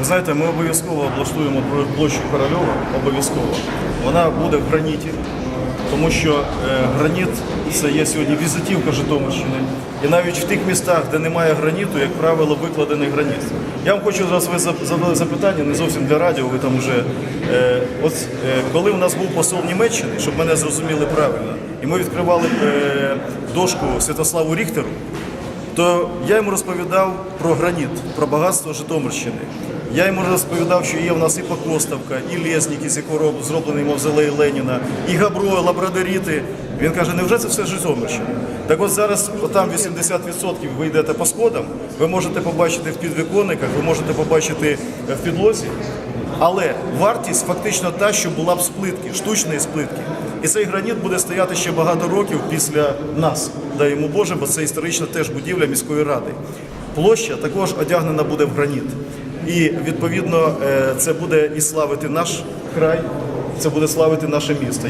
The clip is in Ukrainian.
Ви знаєте, ми обов'язково облаштуємо площу Корольова, обов'язково. Вона буде в граніті, тому що е, граніт це є сьогодні візитівка Житомирщини. І навіть в тих містах, де немає граніту, як правило, викладений граніт. Я вам хочу зараз ви задали запитання, не зовсім для радіо, ви там вже. Е, от е, коли у нас був посол Німеччини, щоб мене зрозуміли правильно, і ми відкривали дошку Святославу Ріхтеру, то я йому розповідав про граніт, про багатство Житомирщини. Я йому розповідав, що є в нас і Покоставка, і Лезнік, із якого роб- зроблений мавзолей Леніна, і Габро, Лабрадоріти. Він каже, невже це все Житомирщина? Так от зараз там 80% ви йдете по сходам, ви можете побачити в підвіконниках, ви можете побачити е, в підлозі. Але вартість фактично та, що була б з плитки, штучної з плитки. І цей граніт буде стояти ще багато років після нас. Дай йому Боже, бо це історична теж будівля міської ради. Площа також одягнена буде в граніт. І відповідно е, це буде і славити наш край, це буде славити наше місто.